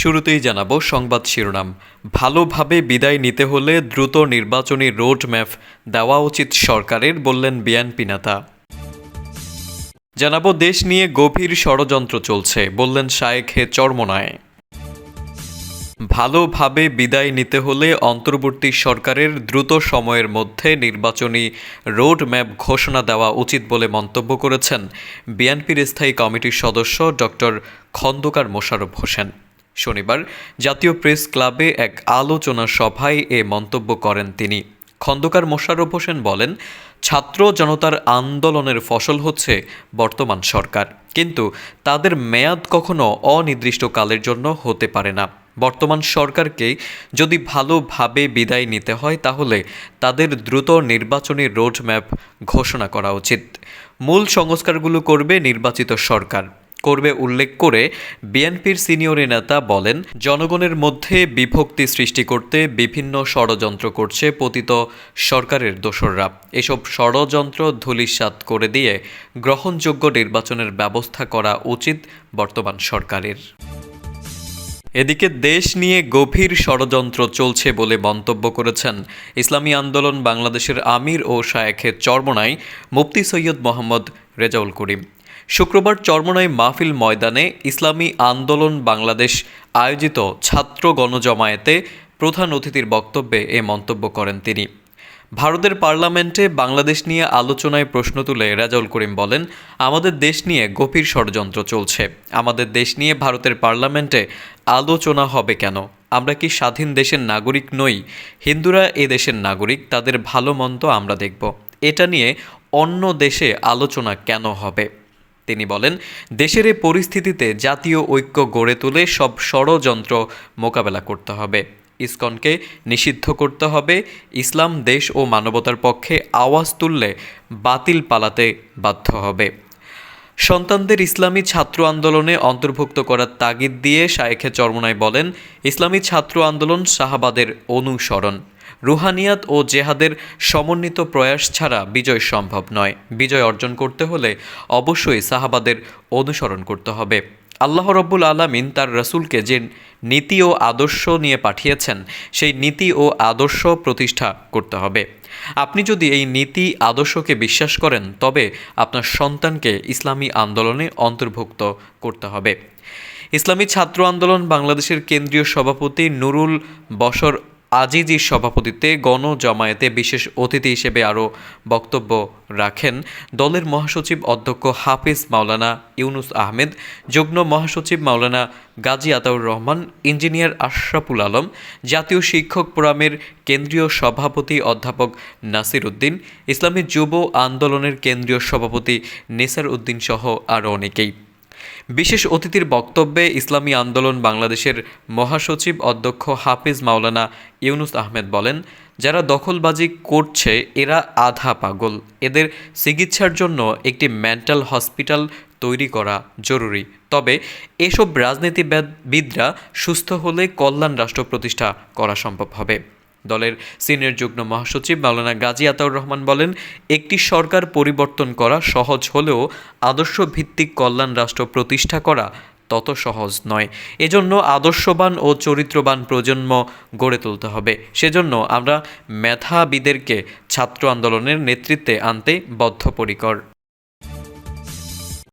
শুরুতেই জানাব সংবাদ শিরোনাম। ভালোভাবে বিদায় নিতে হলে দ্রুত নির্বাচনী রোড ম্যাপ দেওয়া উচিত সরকারের, বললেন বিএনপি নেতা। জানাব দেশ নিয়ে গভীর ষড়যন্ত্র চলছে, বললেন শায়েখে চরমনায়। ভালোভাবে বিদায় নিতে হলে অন্তর্বর্তী সরকারের দ্রুত সময়ের মধ্যে নির্বাচনী রোড ম্যাপ ঘোষণা দেওয়া উচিত বলে মন্তব্য করেছেন বিএনপির স্থায়ী কমিটির সদস্য ডক্টর খন্দকার মোশাররফ হোসেন। শনিবার জাতীয় প্রেস ক্লাবে এক আলোচনা সভায় এ মন্তব্য করেন তিনি। খন্দকার মোশাররফ হোসেন বলেন, ছাত্র জনতার আন্দোলনের ফসল হচ্ছে বর্তমান সরকার, কিন্তু তাদের মেয়াদ কখনো অনির্দিষ্টকালের জন্য হতে পারে না। বর্তমান সরকারকে যদি ভালোভাবে বিদায় নিতে হয়, তাহলে তাদের দ্রুত নির্বাচনী রোডম্যাপ ঘোষণা করা উচিত। মূল সংস্কারগুলো করবে নির্বাচিত সরকার। করবে উল্লেখ করে বিএনপির সিনিয়র নেতা বলেন, জনগণের মধ্যে বিভক্তি সৃষ্টি করতে বিভিন্ন ষড়যন্ত্র করছে পতিত সরকারের দোসররা। এসব ষড়যন্ত্র ধূলিসাৎ করে দিয়ে গ্রহণযোগ্য নির্বাচনের ব্যবস্থা করা উচিত বর্তমান সরকারের। এদিকে দেশ নিয়ে গভীর ষড়যন্ত্র চলছে বলে মন্তব্য করেছেন ইসলামী আন্দোলন বাংলাদেশের আমির ও শায়েখে চরমনাই মুফতি সৈয়দ মোহাম্মদ রেজাউল করিম। শুক্রবার চরমনাই মাহফিল ময়দানে ইসলামী আন্দোলন বাংলাদেশ আয়োজিত ছাত্র গণজমায়েতে প্রধান অতিথির বক্তব্যে এ মন্তব্য করেন তিনি। ভারতের পার্লামেন্টে বাংলাদেশ নিয়ে আলোচনায় প্রশ্ন তুলে রেজাউল করিম বলেন, আমাদের দেশ নিয়ে গভীর ষড়যন্ত্র চলছে। আমাদের দেশ নিয়ে ভারতের পার্লামেন্টে আলোচনা হবে কেন? আমরা কি স্বাধীন দেশের নাগরিক নই? হিন্দুরা এ দেশের নাগরিক, তাদের ভালো মন্দ আমরা দেখব। এটা নিয়ে অন্য দেশে আলোচনা কেন হবে? তিনি বলেন, দেশের এই পরিস্থিতিতে জাতীয় ঐক্য গড়ে তুলে সব ষড়যন্ত্র মোকাবেলা করতে হবে। ইসকনকে নিষিদ্ধ করতে হবে। ইসলাম দেশ ও মানবতার পক্ষে আওয়াজ তুললে বাতিল পালাতে বাধ্য হবে। সন্তানদের ইসলামী ছাত্র আন্দোলনে অন্তর্ভুক্ত করার তাগিদ দিয়ে শায়েখে চরমনাই বলেন, ইসলামী ছাত্র আন্দোলন শাহাবাদের অনুসরণ। রুহানিয়াত ও জেহাদের সমন্বিত প্রয়াস ছাড়া বিজয় সম্ভব নয়। বিজয় অর্জন করতে হলে অবশ্যই সাহাবাদের অনুসরণ করতে হবে। আল্লাহ রব্বুল আলামিন তার রসুলকে যে নীতি ও আদর্শ নিয়ে পাঠিয়েছেন, সেই নীতি ও আদর্শ প্রতিষ্ঠা করতে হবে। আপনি যদি এই নীতি আদর্শকে বিশ্বাস করেন, তবে আপনার সন্তানকে ইসলামী আন্দোলনে অন্তর্ভুক্ত করতে হবে। ইসলামী ছাত্র আন্দোলন বাংলাদেশের কেন্দ্রীয় সভাপতি নুরুল বশর আজিজির সভাপতিত্বে গণজমায়েতে বিশেষ অতিথি হিসেবে আরও বক্তব্য রাখেন দলের মহাসচিব অধ্যক্ষ হাফিজ মাওলানা ইউনুস আহমেদ, যুগ্ম মহাসচিব মাওলানা গাজী আতাউর রহমান, ইঞ্জিনিয়ার আশরাফুল আলম, জাতীয় শিক্ষক ফোরামের কেন্দ্রীয় সভাপতি অধ্যাপক নাসির উদ্দিন, ইসলামী যুব আন্দোলনের কেন্দ্রীয় সভাপতি নেসার উদ্দিন সহ আরও অনেকেই। বিশেষ অতিথির বক্তব্যে ইসলামী আন্দোলন বাংলাদেশের মহাসচিব অধ্যক্ষ হাফিজ মাওলানা ইউনুস আহমেদ বলেন, যারা দখলবাজি করছে, এরা আধা পাগল। এদের চিকিৎসার জন্য একটি মেন্টাল হসপিটাল তৈরি করা জরুরি। তবে এসব রাজনীতিবিদরা সুস্থ হলে কল্যাণ রাষ্ট্র প্রতিষ্ঠা করা সম্ভব হবে। দলের সিনিয়র যুগ্ম মহাসচিব মাওলানা গাজী আতাউর রহমান বলেন, একটি সরকার পরিবর্তন করা সহজ হলেও আদর্শ ভিত্তিক কল্যাণ রাষ্ট্র প্রতিষ্ঠা করা তত সহজ নয়। এজন্য আদর্শবান ও চরিত্রবান প্রজন্ম গড়ে তুলতে হবে। সেজন্য আমরা মেধাবীদেরকে ছাত্র আন্দোলনের নেতৃত্বে আনতে বদ্ধপরিকর।